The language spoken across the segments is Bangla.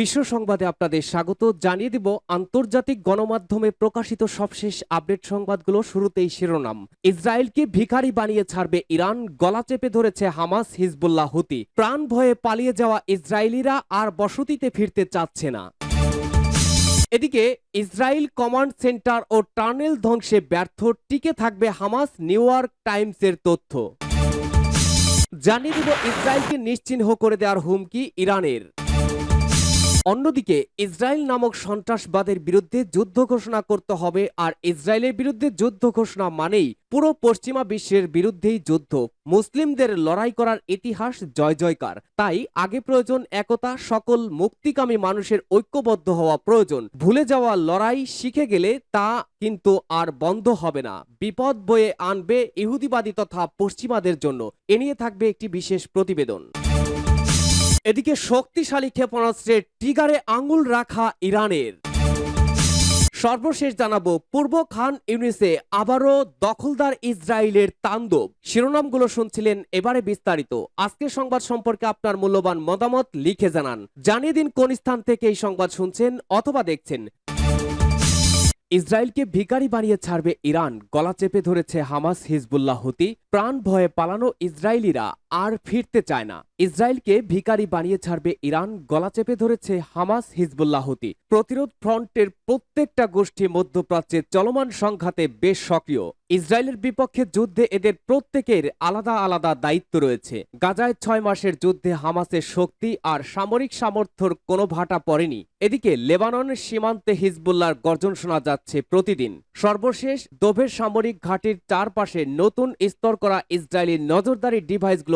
বিশ্ব সংবাদে আপনাদের স্বাগত। জানিয়ে দিব আন্তর্জাতিক গণমাধ্যমে প্রকাশিত সবশেষ আপডেট সংবাদগুলো শুরুতেই শিরোনাম। ইসরায়েলকে ভিখারি বানিয়ে ছাড়বে ইরান, গলা চেপে ধরেছে হামাস, হিজবুল্লাহ, হুতি। প্রাণ ভয়ে পালিয়ে যাওয়া ইসরায়েলিরা আর বসতিতে ফিরতে চাচ্ছে না। এদিকে ইসরায়েল কমান্ড সেন্টার ও টানেল ধ্বংসে ব্যর্থ, টিকে থাকবে হামাস, নিউ ইয়র্ক টাইমসের তথ্য। জানিয়ে দিব ইসরায়েলকে নিশ্চিহ্ন করে দেওয়ার হুমকি ইরানের। অন্যদিকে, ইসরায়েল নামক সন্ত্রাসবাদের বিরুদ্ধে যুদ্ধ ঘোষণা করতে হবে, আর ইসরায়েলের বিরুদ্ধে যুদ্ধ ঘোষণা মানেই পুরো পশ্চিমা বিশ্বের বিরুদ্ধেই যুদ্ধ। মুসলিমদের লড়াই করার ইতিহাস জয় জয়কার। তাই আগে প্রয়োজন একতা, সকল মুক্তিকামী মানুষের ঐক্যবদ্ধ হওয়া প্রয়োজন। ভুলে যাওয়া লড়াই শিখে গেলে তা কিন্তু আর বন্ধ হবে না। বিপদ বয়ে আনবে ইহুদিবাদী তথা পশ্চিমাদের জন্য। এ নিয়ে থাকবে একটি বিশেষ প্রতিবেদন। এদিকে শক্তিশালী ক্ষেপণাস্ত্রের টিগারে আঙুল রাখা ইরানের। সর্বশেষ জানাব, পূর্ব খান ইউনিসে আবারও দখলদার ইসরায়েলের তাণ্ডব। শিরোনামগুলো শুনছিলেন এবারে বিস্তারিত। আজকের সংবাদ সম্পর্কে আপনার মূল্যবান মতামত লিখে জানান। জানিয়ে দিন কোন স্থান থেকে এই সংবাদ শুনছেন অথবা দেখছেন। ইসরায়েলকে ভিখারি বানিয়ে ছাড়বে ইরান। গলা চেপে ধরেছে হামাস হিজবুল্লাহ হুতি। প্রাণ ভয়ে পালানো ইসরায়েলিরা আর ফিরতে চায় না। ইসরায়েলকে ভিখারি বানিয়ে ছাড়বে ইরান, গলা চেপে ধরেছে হামাস, হিজবুল্লাহ হুতি। প্রতিরোধ ফ্রন্টের প্রত্যেকটা গোষ্ঠী মধ্যপ্রাচ্যের চলমান সংঘাতে বেশ সক্রিয়। ইসরায়েলের বিপক্ষে যুদ্ধে এদের প্রত্যেকের আলাদা আলাদা দায়িত্ব রয়েছে। গাজায় ছয় মাসের যুদ্ধে হামাসের শক্তি আর সামরিক সামর্থ্যর কোনো ভাটা পড়েনি। এদিকে লেবাননের সীমান্তে হিজবুল্লাহর গর্জন শোনা যাচ্ছে প্রতিদিন। সর্বশেষ দোভের সামরিক ঘাটির চারপাশে নতুন স্তর করা ইসরায়েলি নজরদারি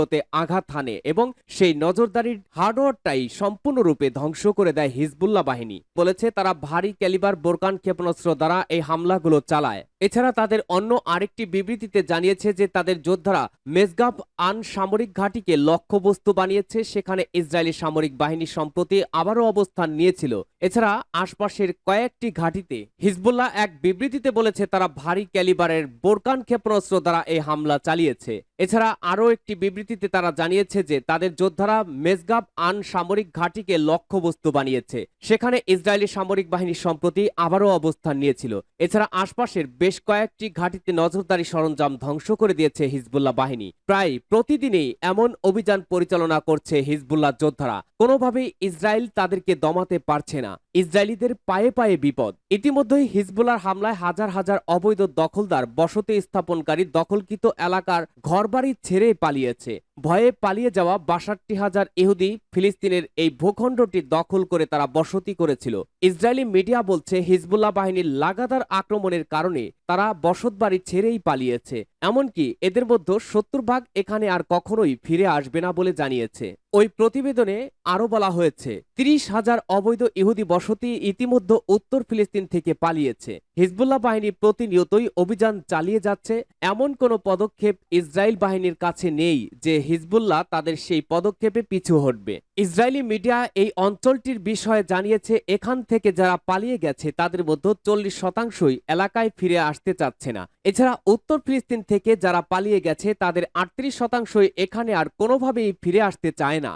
ডিভাইসগুলোতে আঘাত হানে এবং সেই নজরদারির হার্ডওয়ারটাই সম্পূর্ণরূপে ধ্বংস করে দেয় হিজবুল্লাহ বাহিনী। বলেছে, তারা ভারী ক্যালিবার বোরকান ক্ষেপণাস্ত্র দ্বারা এই হামলাগুলো চালায়। এছাড়া তাদের অন্য আরেকটি বিবৃতিতে জানিয়েছে যে, তাদের যোদ্ধারা মেজগাব আন সামরিক ঘাঁটিকে লক্ষ্যবস্তু বানিয়েছে, সেখানে ইসরায়েলি সামরিক বাহিনী সম্প্রতি আবারও অবস্থান নিয়েছিল। এছাড়া আশপাশের কয়েকটি ঘাঁটিতে হিজবুল্লাহ এক বিবৃতিতে বলেছে, তারা ভারী ক্যালিবারের বোরকান ক্ষেপণাস্ত্র দ্বারা এই হামলা চালিয়েছে। এছাড়া আরও একটি বিবৃতিতে তারা জানিয়েছে যে তাদের যোদ্ধারা মেজগাব আন সামরিক ঘাঁটিকে লক্ষ্যবস্তু বানিয়েছে। সেখানে ইসরায়েলি সামরিক বাহিনী সম্প্রতি আবারও অবস্থান নিয়েছিল। এছাড়া আশপাশের বেশ কয়েকটি ঘাঁটিতে নজরদারি সরঞ্জাম ধ্বংস করে দিয়েছে হিজবুল্লাহ বাহিনী। প্রায় প্রতিদিনই এমন অভিযান পরিচালনা করছে হিজবুল্লাহ যোদ্ধারা। কোনোভাবেই ইসরায়েল তাদেরকে দমাতে পারছে না। ইসরায়েলিদের পায়ে পায়ে বিপদ। ইতিমধ্যেই হিজবুল্লার হামলায় হাজার হাজার অবৈধ দখলদার বসতি স্থাপনকারী দখলকৃত এলাকার ঘরবাড়ি ছেড়ে পালিয়েছে। ভয়ে পালিয়ে যাওয়া বাষট্টি হাজার ইহুদি ফিলিস্তিনের এই ভূখণ্ডটি দখল করে তারা বসতি করেছিল। ইসরায়েলি মিডিয়া বলছে, হিজবুল্লাহ বাহিনীর লাগাতার আক্রমণের কারণে তারা বসতবাড়ি ছেড়েই পালিয়েছে। এমনকি এদের মধ্যে সত্তর ভাগ এখানে আর কখনোই ফিরে আসবে না বলে জানিয়েছে। ওই প্রতিবেদনে আরও বলা হয়েছে, ত্রিশ হাজার অবৈধ ইহুদি বসতি ইতিমধ্যে উত্তর ফিলিস্তিন থেকে পালিয়েছে। হিজবুল্লাহ বাহিনী প্রতিনিয়তই অভিযান চালিয়ে যাচ্ছে। এমন কোনো পদক্ষেপ ইসরায়েল বাহিনীর কাছে নেই যে হিজবুল্লাহ তাদের সেই পদক্ষেপে পিছু হটবে। ইসরায়েলি মিডিয়া এই অঞ্চলটির বিষয়ে জানিয়েছে, এখান থেকে যারা পালিয়ে গেছে তাদের মধ্যে চল্লিশ শতাংশই এলাকায় ফিরে আসতে চাচ্ছে না। এছাড়া উত্তর ফিলিস্তিন থেকে যারা পালিয়ে গেছে তাদের আটত্রিশ শতাংশই এখানে আর কোনোভাবেই ফিরে আসতে চায় না।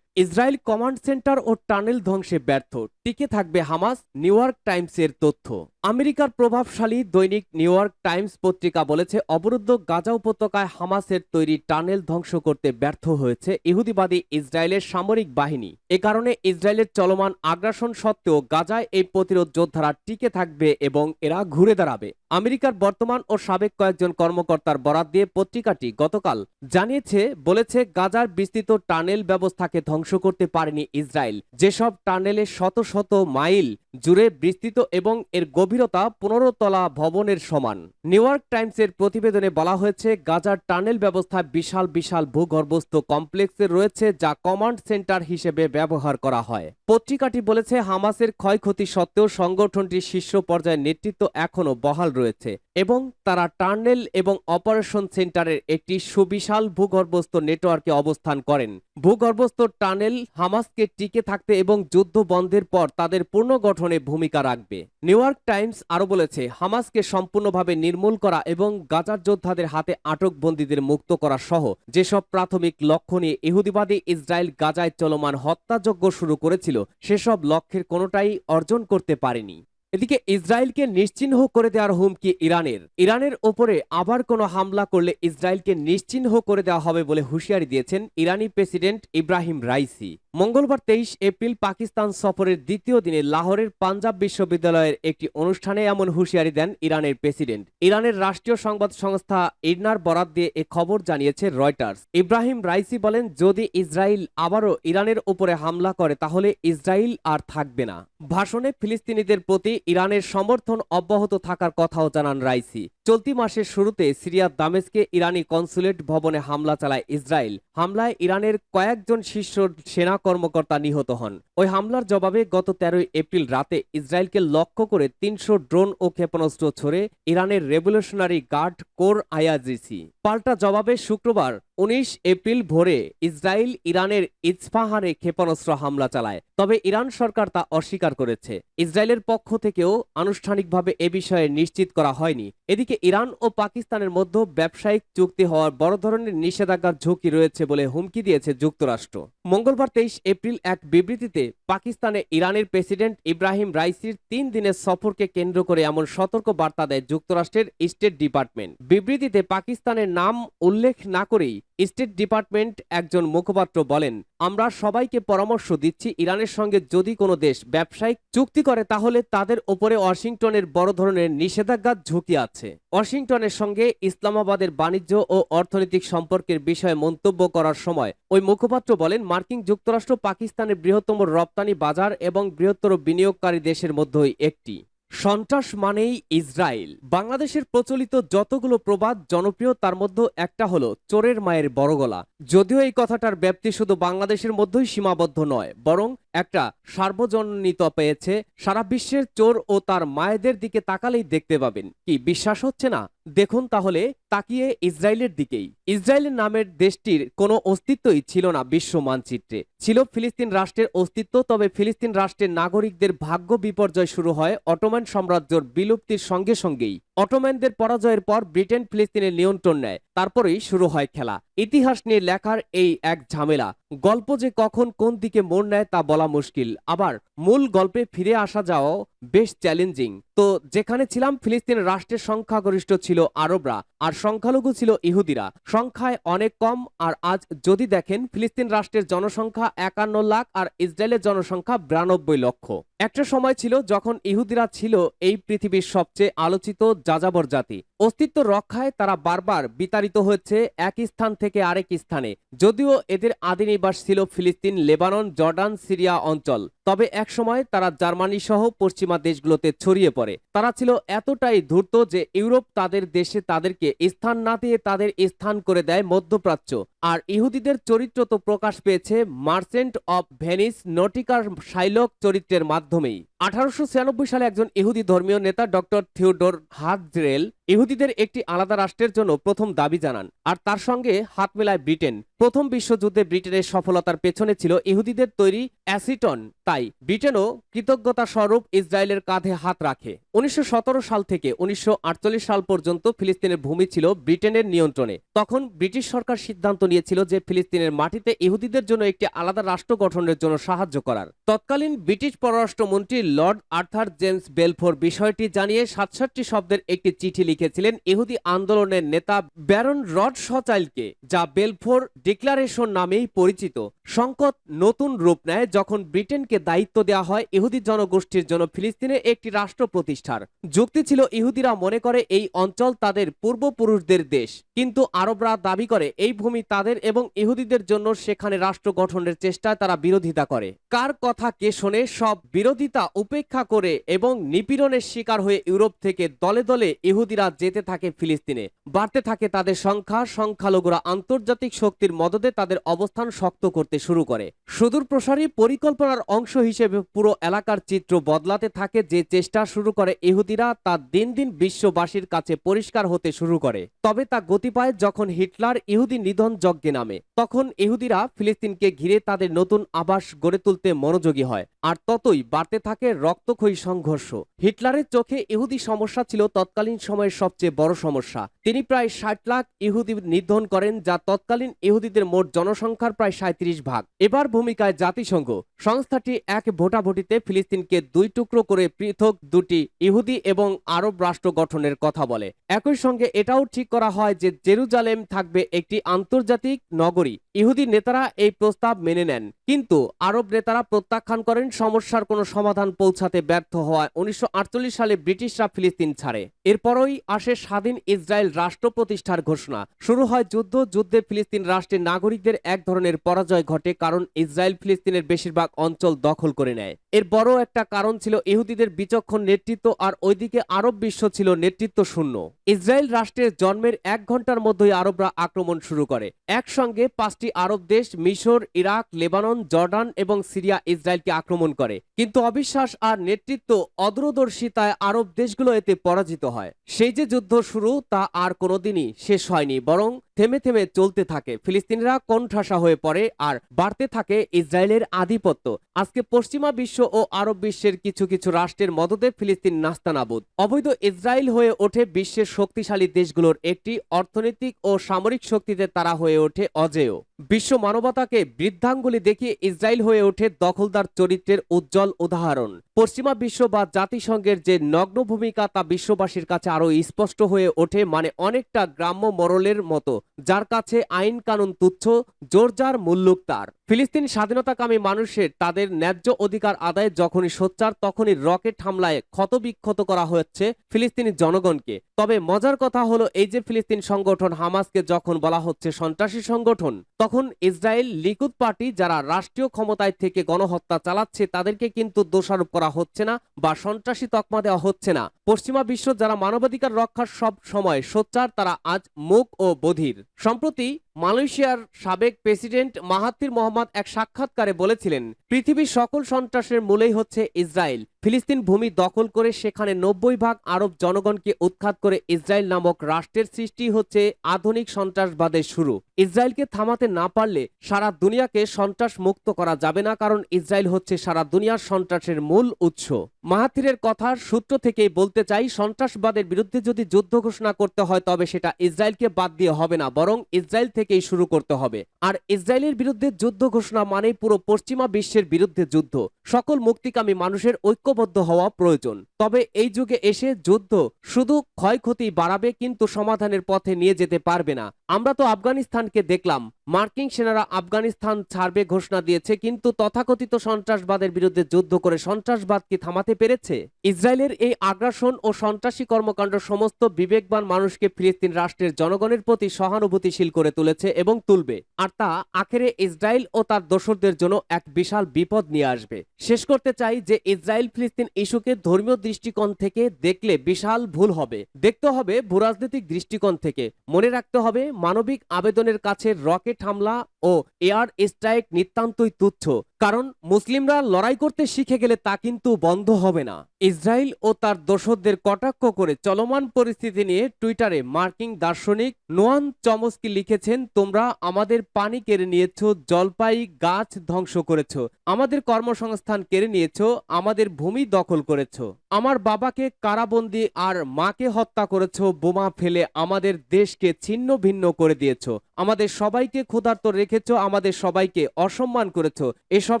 ইসরায়েল কমান্ড সেন্টার ও টানেল ধ্বংসে ব্যর্থ। টিকে থাকবে হামাস নিউ ইয়র্ক টাইমসের তথ্য। আমেরিকার প্রভাবশালী দৈনিক নিউ ইয়র্ক টাইমস পত্রিকা বলেছে, অবরুদ্ধ গাজা উপত্যকায় হামাসের তৈরি টানেল ধ্বংস করতে ব্যর্থ হয়েছে ইহুদিবাদী ইসরায়েলের সামরিক বাহিনী। এ কারণে ইসরায়েলের চলমান আগ্রাসন সত্ত্বেও গাজায় এই প্রতিরোধ যোদ্ধারা টিকে থাকবে এবং এরা ঘুরে দাঁড়াবে। আমেরিকার বর্তমান ও সাবেক কয়েকজন কর্মকর্তার বরাত দিয়ে পত্রিকাটি গতকাল জানিয়েছে, বলেছে, গাজার বিস্তৃত টানেল ব্যবস্থাকে ধ্বংস করতে পারেনি ইসরায়েল। যেসব টানেলে শত শত মাইল জুড়ে বিস্তৃত এবং এর গভীরতা পনেরো তলা ভবনের সমান। নিউ ইয়র্ক টাইমসের প্রতিবেদনে বলা হয়েছে, গাজার টানেল ব্যবস্থা বিশাল বিশাল ভূগর্ভস্থ কমপ্লেক্সে রয়েছে যা কমান্ড সেন্টার হিসেবে ব্যবহার করা হয়। পত্রিকাটি বলেছে, হামাসের ক্ষয়ক্ষতি সত্ত্বেও সংগঠনটির শীর্ষ পর্যায়ের নেতৃত্ব এখনও বহাল রয়েছে এবং তারা টার্নেল এবং অপারেশন সেন্টারের একটি সুবিশাল ভূগর্ভস্থ নেটওয়ার্কে অবস্থান করেন। ভূগর্ভস্থ টানেল হামাসকে টিকে থাকতে এবং যুদ্ধ বন্ধের পর তাদের পুনর্গঠন গঠনে ভূমিকা রাখবে। নিউ ইয়র্ক টাইমস আরও বলেছে, হামাসকে সম্পূর্ণভাবে নির্মূল করা এবং গাজার যোদ্ধাদের হাতে আটক বন্দীদের মুক্ত করা সহ যেসব প্রাথমিক লক্ষ্য নিয়ে ইহুদিবাদী ইসরায়েল গাজায় চলমান হত্যাযজ্ঞ শুরু করেছিল, সেসব লক্ষ্যের কোনোটাই অর্জন করতে পারেনি। এদিকে ইসরায়েলকে নিশ্চিহ্ন করে দেওয়ার হুমকি ইরানের। ইরানের ওপরে আবার কোনো হামলা করলে ইসরায়েলকে নিশ্চিহ্ন করে দেওয়া হবে বলে হুঁশিয়ারি দিয়েছেন ইরানি প্রেসিডেন্ট ইব্রাহিম রাইসি। মঙ্গলবার তেইশ এপ্রিল পাকিস্তান সফরের দ্বিতীয় দিনে লাহোরের পাঞ্জাব বিশ্ববিদ্যালয়ের একটি অনুষ্ঠানে এমন হুঁশিয়ারি দেন ইরানের প্রেসিডেন্ট। ইরানের রাষ্ট্রীয় সংবাদ সংস্থা ইরনার বরাত দিয়ে এ খবর জানিয়েছে রয়টার্স। ইব্রাহিম রাইসি বলেন, যদি ইসরায়েল আবারও ইরানের উপরে হামলা করে, তাহলে ইসরায়েল আর থাকবে না। ভাষণে ফিলিস্তিনিদের প্রতি ইরানের সমর্থন অব্যাহত থাকার কথাও জানান রাইসি। চলতি মাসের শুরুতে সিরিয়ার দামেস্কে ইরানি কনসুলেট ভবনে হামলা চালায় ইসরায়েল। হামলায় ইরানের কয়েকজন শীর্ষ সেনা কর্মকর্তা নিহত হন। ওই হামলার জবাবে গত তেরোই এপ্রিল রাতে ইসরায়েলকে লক্ষ্য করে তিনশো ড্রোন ও ক্ষেপণাস্ত্র ছড়ে ইরানের রেভলিউশনারি গার্ড কোর আইআরজিসি। পাল্টা জবাবে শুক্রবার উনিশ এপ্রিল ভোরে ইসরায়েল ইরানের ইস্পাহানে ক্ষেপণাস্ত্র হামলা চালায়। তবে ইরান সরকার তা অস্বীকার করেছে। ইসরায়েলের পক্ষ থেকেও আনুষ্ঠানিকভাবে এ বিষয়ে নিশ্চিত করা হয়নি। এদিকে ইরান ও পাকিস্তানের মধ্যে ব্যবসায়িক চুক্তি হওয়ার বড় ধরনের নিষেধাজ্ঞার ঝুঁকি রয়েছে বলে হুমকি দিয়েছে যুক্তরাষ্ট্র। মঙ্গলবার তেইশ এপ্রিল এক বিবৃতিতে পাকিস্তানে ইরানের প্রেসিডেন্ট ইব্রাহিম রাইসির তিন দিনের সফরকে কেন্দ্র করে এমন সতর্ক বার্তা দেয় যুক্তরাষ্ট্রের স্টেট ডিপার্টমেন্ট। বিবৃতিতে পাকিস্তানের নাম উল্লেখ না করেই স্টেট ডিপার্টমেন্ট একজন মুখপাত্র বলেন, আমরা সবাইকে পরামর্শ দিচ্ছি ইরানের সঙ্গে যদি কোনো দেশ ব্যবসায়িক চুক্তি করে, তাহলে তাদের ওপরে ওয়াশিংটনের বড় ধরনের নিষেধাজ্ঞার ঝুঁকি আছে। ওয়াশিংটনের সঙ্গে ইসলামাবাদের বাণিজ্য ও অর্থনৈতিক সম্পর্কের বিষয়ে মন্তব্য করার সময় ওই মুখপাত্র বলেন, মার্কিন যুক্তরাষ্ট্র পাকিস্তানের বৃহত্তম রপ্তানি বাজার এবং বৃহত্তর বিনিয়োগকারী দেশের মধ্যেই একটি। সন্ত্রাস মানেই ইসরায়েল। বাংলাদেশের প্রচলিত যতগুলো প্রবাদ জনপ্রিয়, তার মধ্যে একটা হলো চোরের মায়ের বড় গলা। যদিও এই কথাটার ব্যাপ্তি শুধু বাংলাদেশের মধ্যেই সীমাবদ্ধ নয়, বরং একটা সার্বজনীত পেয়েছে। সারা বিশ্বের চোর ও তার মায়েদের দিকে তাকালেই দেখতে পাবেন। কি বিশ্বাস হচ্ছে না? দেখুন তাহলে, তাকিয়ে ইসরায়েলের দিকেই। ইসরায়েলের নামের দেশটির কোনো অস্তিত্বই ছিল না বিশ্ব মানচিত্রে। ছিল ফিলিস্তিন রাষ্ট্রের অস্তিত্ব, তবে ফিলিস্তিন রাষ্ট্রের নাগরিকদের ভাগ্য বিপর্যয় শুরু হয় অটোম্যান সাম্রাজ্যর বিলুপ্তির সঙ্গে সঙ্গেই। অটোম্যানদের পরাজয়ের পর ব্রিটেন ফিলিস্তিনের নিয়ন্ত্রণ নেয়, তারপরেই শুরু হয় খেলা। ইতিহাস নিয়ে লেখার এই এক ঝামেলা, গল্প যে কখন কোন দিকে মোড় নেয় তা বলা মুশকিল। আবার মূল গল্পে ফিরে আসা যাওয়াও বেশ চ্যালেঞ্জিং তো যেখানে ছিলাম, ফিলিস্তিন রাষ্ট্রের সংখ্যাগরিষ্ঠ ছিল আরবরা, আর সংখ্যালঘু ছিল ইহুদিরা। সংখ্যায় অনেক কম, আর আজ যদি দেখেন, ফিলিস্তিন রাষ্ট্রের জনসংখ্যা একান্ন লাখ, আর ইসরায়েলের জনসংখ্যা বিরানব্বই লক্ষ। একটা সময় ছিল যখন ইহুদিরা ছিল এই পৃথিবীর সবচেয়ে আলোচিত যাযাবর জাতি। অস্তিত্ব রক্ষায় তারা বারবার বিতাড়িত হয়েছে এক স্থান থেকে আরেক স্থানে। যদিও এদের আদি নিবাস ছিল ফিলিস্তিন, লেবানন, জর্ডান, সিরিয়া অঞ্চল। তবে একসময় তারা জার্মানি সহ পশ্চিমা দেশগুলোতে ছড়িয়ে পড়ে। তারা ছিল এতটাই ধূর্ত যে ইউরোপ তাদের দেশে তাদেরকে স্থান না দিয়ে তাদের স্থান করে দেয় মধ্যপ্রাচ্য। আর ইহুদিদের চরিত্র তো প্রকাশ পেয়েছে মার্চেন্ট অব ভেনিস নটিকার শাইলক চরিত্রের মাধ্যমেই। আঠারোশো ছিয়ানব্বই সালে একজন ইহুদি ধর্মীয় নেতা ডক্টর থিওডোর হাজরেল ইহুদিদের একটি আলাদা রাষ্ট্রের জন্য প্রথম দাবি জানান, আর তার সঙ্গে হাত মেলায় ব্রিটেন। প্রথম বিশ্বযুদ্ধে ব্রিটেনের সফলতার পেছনে ছিল ইহুদিদের তৈরি অ্যাসিটন, তাই ব্রিটেনও কৃতজ্ঞতা স্বরূপ ইসরায়েলের কাঁধে হাত রাখে। উনিশশো সতেরো সাল থেকে উনিশশো আটচল্লিশ সাল পর্যন্ত ফিলিস্তিনের ভূমি ছিল ব্রিটেনের নিয়ন্ত্রণে। তখন ব্রিটিশ সরকার সিদ্ধান্ত নিয়েছিল যে ফিলিস্তিনের মাটিতে ইহুদিদের জন্য একটি আলাদা রাষ্ট্র গঠনের জন্য সাহায্য করার। তৎকালীন ব্রিটিশ পররাষ্ট্রমন্ত্রী লর্ড আর্থার জেমস বেলফোর বিষয়টি জানিয়ে সাতষট্টি শব্দের একটি চিঠি লিখেছিলেন ইহুদি আন্দোলনের নেতা ব্যারন রড সচাইলকে যা বেলফোর ডিক্লারেশন নামেই পরিচিত। সংকট নতুন রূপ নেয় যখন ব্রিটেনকে দায়িত্ব দেওয়া হয় ইহুদি জনগোষ্ঠীর জন্য ফিলিস্তিনে একটি রাষ্ট্র প্রতিষ্ঠার। যুক্তি ছিল, ইহুদিরা মনে করে এই অঞ্চল তাদের পূর্বপুরুষদের দেশ। কিন্তু আরবরা দাবি করে, এই ভূমি তাদের এবং ইহুদিদের জন্য সেখানে রাষ্ট্র গঠনের চেষ্টায় তারা বিরোধিতা করে। কার কথা কে শোনে, সব বিরোধিতা উপেক্ষা করে এবং নিপীড়নের শিকার হয়ে ইউরোপ থেকে দলে দলে ইহুদিরা যেতে থাকে ফিলিস্তিনে। বাড়তে থাকে তাদের সংখ্যা, সংখ্যালঘুরা আন্তর্জাতিক শক্তির মদদে তাদের অবস্থান শক্ত করতে শুরু করে। সুদূর প্রসারী পরিকল্পনার অংশ হিসেবে পুরো এলাকার চিত্র বদলাতে থাকে যে চেষ্টা শুরু করে ইহুদিরা তা দিন দিন বিশ্ববাসীর কাছে পরিষ্কার হতে শুরু করে। তবে তা গতি পায় যখন হিটলার ইহুদি নিধন যজ্ঞে নামে। তখন ইহুদিরা ফিলিস্তিনকে ঘিরে তাদের নতুন আবাস গড়ে তুলতে মনোযোগী হয়, আর ততই বাড়তে থাকে রক্তক্ষয়ী সংঘর্ষ। হিটলারের চোখে ইহুদি সমস্যা ছিল তৎকালীন সময়ের সবচেয়ে বড় সমস্যা। তিনি প্রায় ষাট লাখ ইহুদি নিধন করেন, যা তৎকালীন ইহুদিদের মোট জনসংখ্যার প্রায় সাঁত্রিশ ভাগ এবার ভূমিকায় জাতিসংঘ। সংস্থাটি এক ভোটাভুটিতে ফিলিস্তিনকে দুই টুকরো করে পৃথক দুটি ইহুদি এবং আরব রাষ্ট্র গঠনের কথা বলে। একই সঙ্গে এটাও ঠিক করা হয় যে জেরুজালেম থাকবে একটি আন্তর্জাতিক নগরী। ইহুদি নেতারা এই প্রস্তাব মেনে নেন। কিন্তু আরব নেতারা প্রত্যাখ্যান করেন, সমস্যার কোনো সমাধান পৌঁছাতে ব্যর্থ হওয়ায় উনিশশো আটচল্লিশ সালে ব্রিটিশরা ফিলিস্তিন ছাড়ে। এরপরই আসে স্বাধীন ইসরায়েল রাষ্ট্র প্রতিষ্ঠার ঘোষণা। শুরু হয় যুদ্ধ, যুদ্ধে ফিলিস্তিন রাষ্ট্রের নাগরিকদের এক ধরনের পরাজয় ঘটে, কারণ ইসরায়েল ফিলিস্তিনের বেশিরভাগ অঞ্চল দখল করে নেয়। এর বড় একটা কারণ ছিল ইহুদিদের বিচক্ষণ নেতৃত্ব, আর ওইদিকে আরব বিশ্ব ছিল নেতৃত্ব শূন্য। ইসরায়েল রাষ্ট্রের জন্মের এক ঘণ্টার মধ্যেই আরবরা আক্রমণ শুরু করে। একসঙ্গে পাঁচটি আরব দেশ, মিশর, ইরাক, লেবানন জর্ডান এবং সিরিয়া ইসরায়েলকে আক্রমণ করে। কিন্তু অবিশ্বাস আর নেতৃত্ব অদূরদর্শিতায় আরব দেশগুলো এতে পরাজিত হয়। সেই যে যুদ্ধ শুরু তা আর কোনোদিনই শেষ হয়নি, বরং থেমে থেমে চলতে থাকে। ফিলিস্তিনিরা কোণঠাসা হয়ে পড়ে আর বাড়তে থাকে ইসরায়েলের আধিপত্য। আজকে পশ্চিমা বিশ্ব ও আরব বিশ্বের কিছু কিছু রাষ্ট্রের মদতে ফিলিস্তিন নাস্তানাবুদ। অবৈধ ইসরায়েল হয়ে ওঠে বিশ্বের শক্তিশালী দেশগুলোর একটি অর্থনৈতিক ও সামরিক শক্তিতে তারা হয়ে ওঠে অজেয়। বিশ্ব মানবতাকে বৃদ্ধাঙ্গুলি দেখিয়ে ইসরায়েল হয়ে ওঠে দখলদার চরিত্রের উজ্জ্বল উদাহরণ। পশ্চিমা বিশ্ব বা জাতিসংঘের যে নগ্ন ভূমিকা তা বিশ্ববাসীর কাছে আরও স্পষ্ট হয়ে ওঠে মানে অনেকটা গ্রাম্য মরলের মতো। যার কাছে আইন কানুন তুচ্ছ জোর যার মুল্লুক তার। ফিলিস্তিন স্বাধীনতাকামী মানুষের তাদের ন্যায্য অধিকার আদায়ে যখনই সোচ্চার, তখনই রকেট হামলায় ক্ষতবিক্ষত করা হচ্ছে ফিলিস্তিনি জনগণকে। তবে মজার কথা হলো, এই যে ফিলিস্তিন সংগঠন হামাসকে যখন বলা হচ্ছে সন্ত্রাসী সংগঠন, তখন ইসরায়েল লিকুদ পার্টি যারা রাষ্ট্রীয় ক্ষমতায় থেকে গণহত্যা চালাচ্ছে, তাদেরকে কিন্তু দোষারোপ করা হচ্ছে না বা সন্ত্রাসী তকমা দেওয়া হচ্ছে না। পশ্চিমা বিশ্ব যারা মানবাধিকার রক্ষার সব সময় সোচ্চার, তারা আজ মুখ ও বধির। সম্প্রতি মালয়েশিয়ার সাবেক প্রেসিডেন্ট মাহাতির মোহাম্মদ এক সাক্ষাৎকারে বলেছিলেন পৃথিবীর সকল সন্ত্রাসের মূলেই হচ্ছে ইসরায়েল। ফিলিস্তিন ভূমি দখল করে সেখানে নব্বই ভাগ আরব জনগণকে উৎখাত করে ইসরায়েল নামক রাষ্ট্রের সৃষ্টি হচ্ছে আধুনিক সন্ত্রাসবাদের শুরু। ইসরায়েলকে থামাতে না পারলে সারা দুনিয়াকে সন্ত্রাস মুক্ত করা যাবে না কারণ ইসরায়েল হচ্ছে সারা দুনিয়ার সন্ত্রাসের মূল উৎস। মাহাথিরের কথার সূত্র থেকেই বলতে চাই, সন্ত্রাসবাদের বিরুদ্ধে যদি যুদ্ধ ঘোষণা করতে হয় তবে সেটা ইসরায়েলকে বাদ দিয়ে হবে না, বরং ইসরায়েল থেকেই শুরু করতে হবে। আর ইসরায়েলের বিরুদ্ধে যুদ্ধ ঘোষণা মানেই পুরো পশ্চিমা বিশ্বের বিরুদ্ধে যুদ্ধ। সকল মুক্তিকামী মানুষের ঐক্যবদ্ধ হওয়া প্রয়োজন। তবে এই যুগে এসে যুদ্ধ শুধু ক্ষয়ক্ষতি বাড়াবে কিন্তু সমাধানের পথে নিয়ে যেতে পারবে না। আমরা তো আফগানিস্তানকে দেখলাম। মার্কিন সেনারা আফগানিস্তান ছাড়বে ঘোষণা দিয়েছে, কিন্তু তথাকথিত সন্ত্রাসবাদের বিরুদ্ধে যুদ্ধ করে সন্ত্রাসবাদ কি থামাতে পেরেছে। ইসরায়েলের এই আগ্রাসন ও সন্ত্রাসী কর্মকাণ্ড সমস্ত বিবেকবান মানুষকে ফিলিস্তিন রাষ্ট্রের জনগণের প্রতি সহানুভূতিশীল করে তুলেছে এবং তুলবে। আর তা আখেরে ইসরায়েল ও তার দোসরদের জন্য এক বিশাল বিপদ নিয়ে আসবে। শেষ করতে চাই যে ইসরায়েল ফিলিস্তিন ইস্যুকে ধর্মীয় দৃষ্টিকোণ থেকে দেখলে বিশাল ভুল হবে। দেখতে হবে ভূরাজনৈতিক দৃষ্টিকোণ থেকে। মনে রাখতে হবে মানবিক আবেদনের কাছে রকেট হামলা ও এয়ার স্ট্রাইক নিতান্তই তুচ্ছ। কারণ মুসলিমরা লড়াই করতে শিখে গেলে তা কিন্তু বন্ধ হবে না। ইসরায়েল ও তার দোসরদের কটাক্ষ করে চলমান পরিস্থিতি নিয়ে টুইটারে মার্কিন দার্শনিক নোয়ান চমস্কি লিখেছেন, তোমরা আমাদের পানি কেড়ে নিয়েছ, জলপাই গাছ ধ্বংস করেছ, আমাদের কর্মসংস্থান কেড়ে নিয়েছ, আমাদের ভূমি দখল করেছ, আমার বাবাকে কারাবন্দি আর মাকে হত্যা করেছ, বোমা ফেলে আমাদের দেশকে ছিন্ন ভিন্ন করে দিয়েছ আমাদের সবাইকে ক্ষুধার্ত রেখেছ, আমাদের সবাইকে অসম্মান করেছ। এসব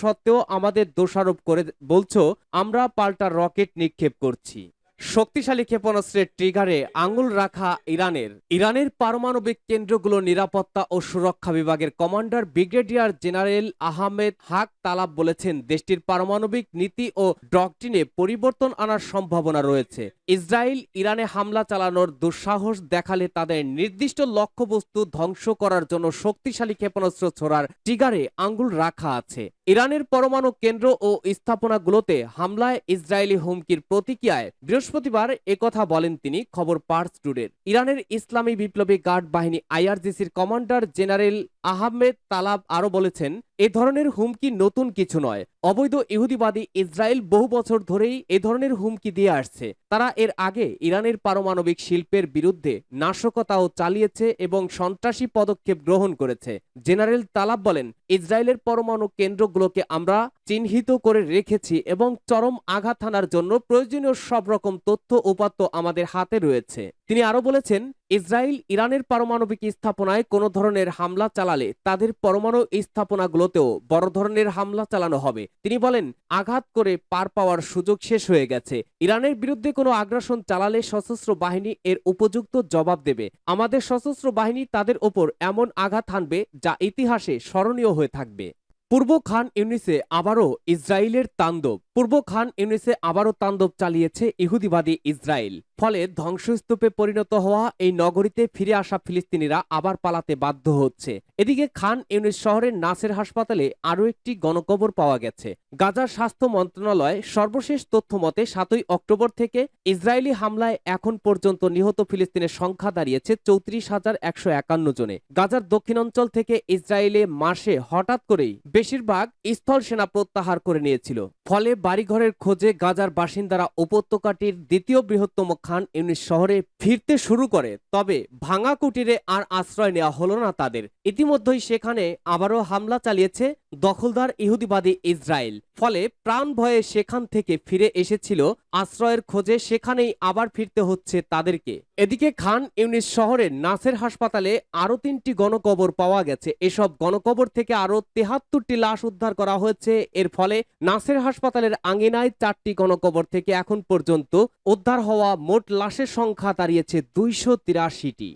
সত্ত্বেও আমাদের দোষারোপ করে বলছো, আমরা পাল্টা রকেট নিক্ষেপ করছি। শক্তিশালী ক্ষেপণাস্ত্রের ট্রিগারে আঙুল রাখা ইরানের। ইরানের পারমাণবিক কেন্দ্রগুলো নিরাপত্তা ও সুরক্ষা বিভাগের কমান্ডার ব্রিগেডিয়ার জেনারেল আহমেদ হাক তালাব বলেছেন, দেশটির পারমাণবিক নীতি ও ডকটিনে পরিবর্তন আনার সম্ভাবনা রয়েছে। ইসরায়েল ইরানে হামলা চালানোর দুঃসাহস দেখালে তাদের নির্দিষ্ট লক্ষ্যবস্তু ধ্বংস করার জন্য শক্তিশালী ক্ষেপণাস্ত্র ছোড়ার টিগারে আঙ্গুল রাখা আছে। ইরানের পরমাণু কেন্দ্র ও স্থাপনাগুলোতে হামলায় ইসরায়েলি হুমকির প্রতিক্রিয়ায় বৃহস্পতিবার একথা বলেন তিনি, খবর পার্স টুডের। ইরানের ইসলামী বিপ্লবী গার্ড বাহিনী আইআরজিসির কমান্ডার জেনারেল আহমেদ তালাব আরও বলেছেন এ ধরনের হুমকি নতুন কিছু নয়। অবৈধ ইহুদিবাদী ইসরায়েল বহু বছর ধরেই এ ধরনের হুমকি দিয়ে আসছে। তারা এর আগে ইরানের পারমাণবিক শিল্পের বিরুদ্ধে নাশকতাও চালিয়েছে এবং সন্ত্রাসী পদক্ষেপ গ্রহণ করেছে। জেনারেল তালাব বলেন, ইসরায়েলের পরমাণু কেন্দ্রগুলোকে আমরা চিহ্নিত করে রেখেছি এবং চরম আঘাত হানার জন্য প্রয়োজনীয় সব রকম তথ্য উপাত্ত আমাদের হাতে রয়েছে। তিনি আরও বলেছেন, ইসরায়েল ইরানের পারমাণবিক স্থাপনায় কোনো ধরনের হামলা চালালে তাদের পরমাণু স্থাপনাগুলোতেও বড় ধরনের হামলা চালানো হবে। তিনি বলেন, আঘাত করে পার পাওয়ার সুযোগ শেষ হয়ে গেছে। ইরানের বিরুদ্ধে কোনো আগ্রাসন চালালে সশস্ত্র বাহিনী এর উপযুক্ত জবাব দেবে। আমাদের সশস্ত্র বাহিনী তাদের ওপর এমন আঘাত হানবে যা ইতিহাসে স্মরণীয় হয়ে থাকবে। পূর্ব খান ইউনিসে আবারও ইসরায়েলের তাণ্ডব। পূর্ব খান ইউনিসে আবারও তাণ্ডব চালিয়েছে ইহুদিবাদী ইসরায়েল। ফলে ধ্বংসস্তূপে পরিণত হওয়া এই নগরীতে ফিরে আসা ফিলিস্তিনিরা আবার পালাতে বাধ্য হচ্ছে। এদিকে খান ইউনিস শহরের নাসের হাসপাতালে আরও একটি গণকবর পাওয়া গেছে। গাজার স্বাস্থ্য মন্ত্রণালয় সর্বশেষ তথ্য মতে সাতই অক্টোবর থেকে ইসরায়েলি হামলায় এখন পর্যন্ত নিহত ফিলিস্তিনের সংখ্যা দাঁড়িয়েছে চৌত্রিশ হাজার একশো একান্ন জনে। গাজার দক্ষিণাঞ্চল থেকে ইসরায়েলে মাসে হঠাৎ করেই বেশিরভাগ স্থল সেনা প্রত্যাহার করে নিয়েছিল। ফলে বাড়িঘরের খোঁজে গাজার বাসিন্দারা উপত্যকাটির দ্বিতীয় বৃহত্তম খান ইউনিট শহরে ফিরতে শুরু করে। তবে ভাঙা কুটিরে আর আশ্রয় নেওয়া হলো না তাদের। ইতিমধ্যেই সেখানে আবারও হামলা চালিয়েছে দখলদার ইহুদিবাদী ইসরায়েল। ফলে প্রাণ ভয়ে সেখান থেকে ফিরে এসেছিল, আশ্রয়ের খোঁজে সেখানেই আবার ফিরতে হচ্ছে তাদেরকে। এদিকে খান ইউনিস শহরের নাসের হাসপাতালে আরও তিনটি গণকবর পাওয়া গেছে। এসব গণকবর থেকে আরও তেহাত্তরটি লাশ উদ্ধার করা হয়েছে। এর ফলে নাসের হাসপাতালের আঙিনায় চারটি গণকবর থেকে এখন পর্যন্ত উদ্ধার হওয়া মোট লাশের সংখ্যা দাঁড়িয়েছে দুইশো তিরাশিটি।